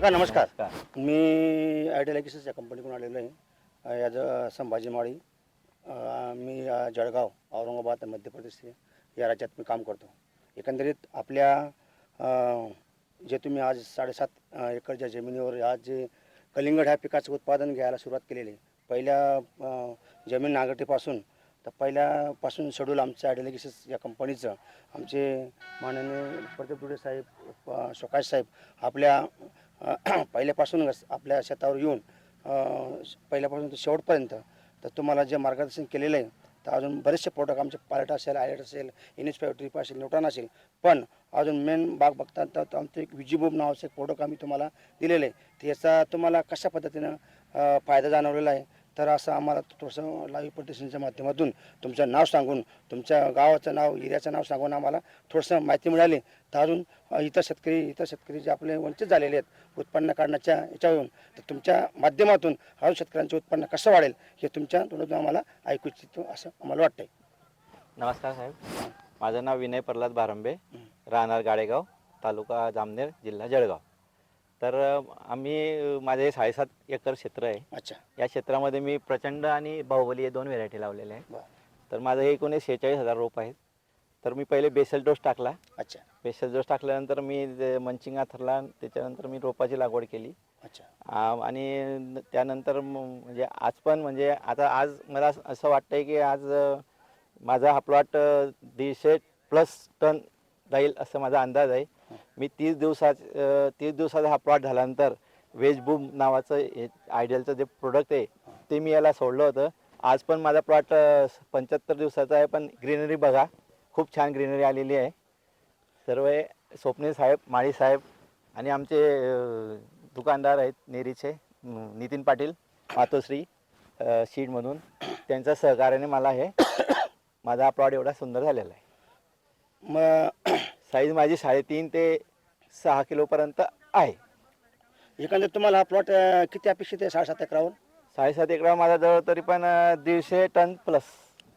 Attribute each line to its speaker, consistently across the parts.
Speaker 1: काका नमस्कार. मी आयडिया या कंपनीकडून आलेलो आहे ॲज अ संभाजी माळी अ, मी अ, जळगाव औरंगाबाद मध्य प्रदेश या राज्यात मी काम करतो एकंदरीत आपल्या अ, जे तुम्ही आज साडेसात अ, एकरच्या जमिनीवर आज जे कलिंगड ह्या पिकाचं उत्पादन घ्यायला सुरुवात केलेली आहे. पहिल्या अ, जमीन नांगरटीपासून तर पहिल्यापासून शेड्यूल आमचं आयडिया या कंपनीचं आमचे माननीय प्रदीप दुडे साहेब अ, शोकाश साहेब आपल्या पहिल्यापासून आपल्या शेतावर येऊन पहिल्यापासून ते शेवटपर्यंत तर तुम्हाला जे मार्गदर्शन केलेलं आहे तर अजून बरेचसे प्रोडक्ट आमचे पायलट असेल आयलट असेल इनिस फाईव्ह ट्रिप असेल न्यूटॉन असेल पण अजून मेन बाग बघता तर आमचं एक विजीबूब नावाचं एक प्रोडक्ट आम्ही तुम्हाला दिलेलं आहे. तर याचा तुम्हाला कशा पद्धतीनं फायदा जाणवलेला आहे? तर असं आम्हाला थोडंसं लाईव्ह पटिशनच्या माध्यमातून तुमचं नाव सांगून तुमच्या गावाचं नाव एरियाचं नाव सांगून आम्हाला थोडंसं माहिती मिळाली. तर अजून इतर शेतकरी इतर शेतकरी जे आपले वंचित झालेले आहेत उत्पन्न काढण्याच्या याच्यावरून तर तुमच्या माध्यमातून अजून शेतकऱ्यांचं उत्पन्न कसं वाढेल हे तुमच्या तोंडातून आम्हाला ऐकू इच्छितो असं आम्हाला वाटतंय.
Speaker 2: नमस्कार साहेब. माझं नाव विनय प्रल्हाद बारंबे राहणार गाडेगाव तालुका जामनेर जिल्हा जळगाव. तर आम्ही माझे हे साडेसात एकर क्षेत्र आहे.
Speaker 1: अच्छा.
Speaker 2: या क्षेत्रामध्ये मी प्रचंड आणि बाहुबली हे दोन व्हेरायटी लावलेले
Speaker 1: बरं.
Speaker 2: तर माझं हे एकूण शेहेचाळीस हजार रोप आहेत. तर मी पहिले बेसल डोस टाकला.
Speaker 1: अच्छा.
Speaker 2: बेसल डोस टाकल्यानंतर मी जे मंचिंग आथरला त्याच्यानंतर मी रोपाची लागवड केली.
Speaker 1: अच्छा.
Speaker 2: आणि न- त्यानंतर म- म्हणजे आज पण म्हणजे आता आज मला असं- असं वाटतंय की आज अ, माझा हा प्लॉट दीडशे प्लस टन जाईल असं माझा अंदाज आहे. मी तीस दिवसात अ, तीस दिवसाचा हा प्लॉट झाल्यानंतर वेज बूम नावाचं हे आयडियलचं जे प्रोडक्ट आहे ते मी याला सोडलं होतं. आज पण माझा प्लॉट पंच्याहत्तर दिवसाचा आहे पण ग्रीनरी बघा. खूप छान ग्रीनरी आलेली आहे. सर्व स्वप्नील साहेब माळी साहेब आणि आमचे दुकानदार आहेत नेरीचे नितीन पाटील मातोश्री अ, सीडमधून त्यांच्या सहकार्याने मला हे माझा हा प्लॉट एवढा सुंदर झालेला आहे.
Speaker 1: मग
Speaker 2: साईज माझी साडेतीन ते सहा किलोपर्यंत आहे.
Speaker 1: एकंदरीत तुम्हाला हा प्लॉट किती अपेक्षित आहे? साडेसात एकरावर
Speaker 2: साडेसात एकरा माझा जवळ तरी पण दीडशे टन प्लस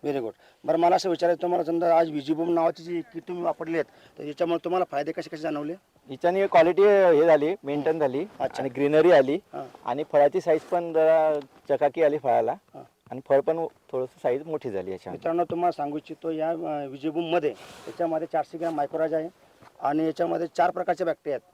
Speaker 1: व्हेरी गुड बरं मला असं विचारायचं तुम्हाला समजा आज विजीबूम नावाची जी किट तुम्ही वापरली आहेत तर याच्यामुळे तुम्हाला फायदे कसे कसे जाणवले?
Speaker 2: हिच्याने क्वालिटी हे झाली मेंटेन झाली
Speaker 1: अच्छा.
Speaker 2: आणि ग्रीनरी आली
Speaker 1: हां.
Speaker 2: आणि फळाची साईज पण जरा चकाकी आली फळाला
Speaker 1: हां.
Speaker 2: आणि फळ पण थोडंसं साईज मोठी झाली याच्यामध्ये.
Speaker 1: मित्रांनो तुम्हाला सांगू इच्छितो या विजीबूममध्ये याच्यामध्ये चारशे ग्रॅम मायक्रोराज आहे आणि याच्यामध्ये चार प्रकारचे बॅक्टेरिया आहेत.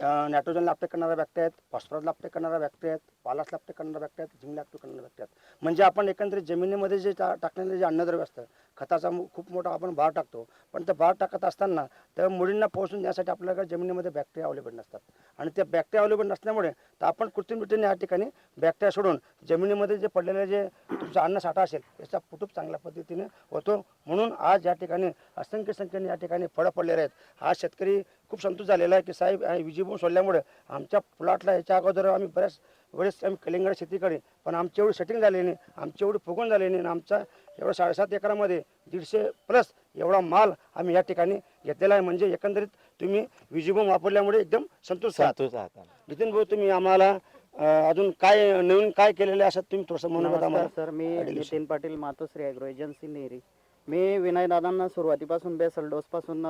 Speaker 1: नायट्रोजन लाभटे करणाऱ्या बॅक्टेरिया आहेत फॉस्फरस लापटे करणाऱ्या बॅक्टेरिया आहेत पालास लापटे करणाऱ्या बॅक्टेरिया आहेत झिंग लापटे करणाऱ्या बॅक्टेरिया आहेत. म्हणजे आपण एकंदरीत जमिनीमध्ये जे टा- टाकलेलं जे अन्नद्रव्य असतं खताचा खूप मोठा आपण भार टाकतो. पण ते भार टाकत असताना त्या मुलींना पोहोचून देण्यासाठी आपल्याकडे जमिनीमध्ये बॅक्टेरिया अवेलेबल नसतात. आणि त्या बॅक्टेरिया अवेलेबल नसल्यामुळे तर आपण कृत्रिम रीतीने या ठिकाणी बॅक्टेरिया सोडून जमिनीमध्ये जे पडलेले जे तुमचा अन्नसाठा असेल याचा कुटुंब चांगल्या पद्धतीने होतो. म्हणून आज या ठिकाणी असंख्य संख्येने या ठिकाणी फळं पडलेले आहेत. हा शेतकरी खूप संतुष्ट झालेला आहे की साहेब विजीबूम सोडल्यामुळे आमच्या प्लॉटला याच्या अगोदर आम्ही बऱ्याच वेळेस आम्ही कलिंगड शेतीकडे पण आमची एवढी सेटिंग झाली नाही आमची एवढी फुगून झाली नाही आणि आमचा एवढा साडेसात एकरामध्ये दीडशे प्लस एवढा माल आम्ही या ठिकाणी घेतलेला आहे. म्हणजे एकंदरीत तुम्ही विजीबूम वापरल्यामुळे एकदम संतुष्ट आहात.
Speaker 2: संतोष आहात
Speaker 1: नितीन भाऊ तुम्ही आम्हाला अजून काय नवीन काय केलेलं आहे असं तुम्ही थोडंसं म्हणून
Speaker 3: सर. मी नितीन पाटील मातोश्री ॲग्रो एजन्सी नेरी मी विनय दादांना सुरुवातीपासून बेसल डोसपासून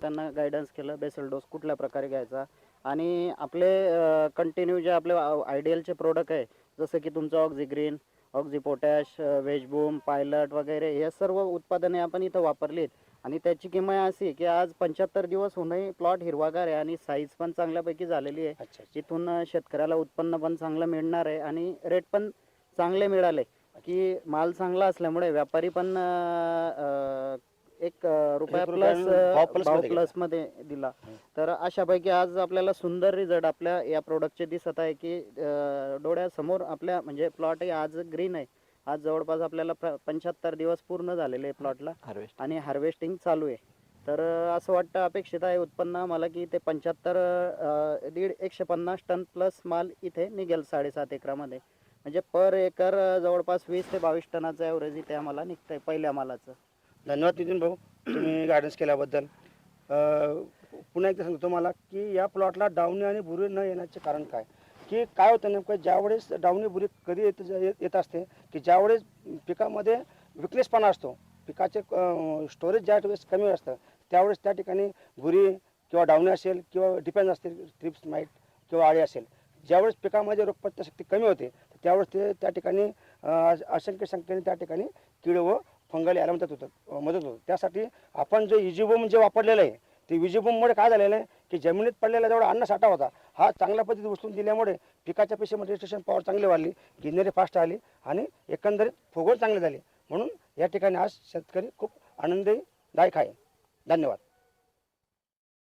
Speaker 3: त्यांना गायडन्स केलं बेसल डोस कुठल्या प्रकारे घ्यायचा. आणि आपले कंटिन्यू जे आपले आयडियलचे प्रोडक्ट आहे जसं की तुमचं ऑक्झिग्रीन ऑक्झी पोटॅश वेजबूम पायलट वगैरे हे सर्व उत्पादने आपण इथं वापरली आहेत आणि त्याची किंमत अशी की आज पंच्याहत्तर दिवस होऊनही प्लॉट हिरवागार आहे आणि साईज पण चांगल्यापैकी झालेली आहे. इथून शेतकऱ्याला उत्पन्न पण चांगलं मिळणार आहे आणि रेट पण चांगले मिळाले. की माल चांगला असल्यामुळे व्यापारी पण एक अ, रुपया
Speaker 1: एक
Speaker 3: प्लस
Speaker 1: भाव plus
Speaker 3: प्लसमध्ये दिला. तर अशापैकी आज आपल्याला सुंदर रिझल्ट आपल्या या प्रोडक्टचे दिसत आहे की अ, डोळ्यासमोर आपल्या म्हणजे प्लॉट आहे आज ग्रीन आहे. आज जवळपास आपल्याला पंच्याहत्तर दिवस पूर्ण झालेले आहे प्लॉटला
Speaker 2: हार्वेस्ट
Speaker 3: आणि हार्वेस्टिंग चालू आहे. तर अ, असं वाटतं अपेक्षित आहे उत्पन्न मला की ते पंच्याहत्तर दीड एकशे पन्नास टन प्लस माल इथे निघेल साडेसात एकरामध्ये. म्हणजे पर एकर अ, जवळपास वीस ते बावीस टनाचं ॲव्हरेज इथे आम्हाला निघतंय पहिल्या मालाचं.
Speaker 1: धन्यवाद नितीन भाऊ तुम्ही गायडन्स केल्याबद्दल. पुन्हा एकदा सांगतो तुम्हाला की या प्लॉटला डावणी आणि बुरी न येण्याचे कारण काय? की काय होतं नेमकं ज्यावेळेस डावणी बुरी कधी येत येत- येत असते की ज्यावेळेस पिकामध्ये विकलेसपणा असतो पिकाचे स्टोरेज ज्या वेळेस कमी असतं त्यावेळेस त्या ठिकाणी बुरी किंवा डावणी असेल किंवा डिपेंड असतील ट्रिप्स माईट किंवा आळी असेल. ज्यावेळेस पिकामध्ये रोगप्रतिशक्ती कमी होते त्यावेळेस ते त्या ठिकाणी असंख्य संख्येने त्या ठिकाणी किड व फंगल याला मदत होतं मदत होतं. त्यासाठी आपण जे इजिबोम जे वापरलेलं आहे ते विजिबोममुळे काय झालेलं आहे की जमिनीत पडलेला जेवढा अन्न साठा होता हा चांगल्या पद्धतीत उचलून दिल्यामुळे पिकाच्या पेशीमध्ये रजिस्ट्रेशन पॉवर चांगली वाढली गिरणारी फास्ट आली आणि एकंदरीत फुगवण चांगले झाले. म्हणून या ठिकाणी आज शेतकरी खूप आनंददायक आहे. धन्यवाद.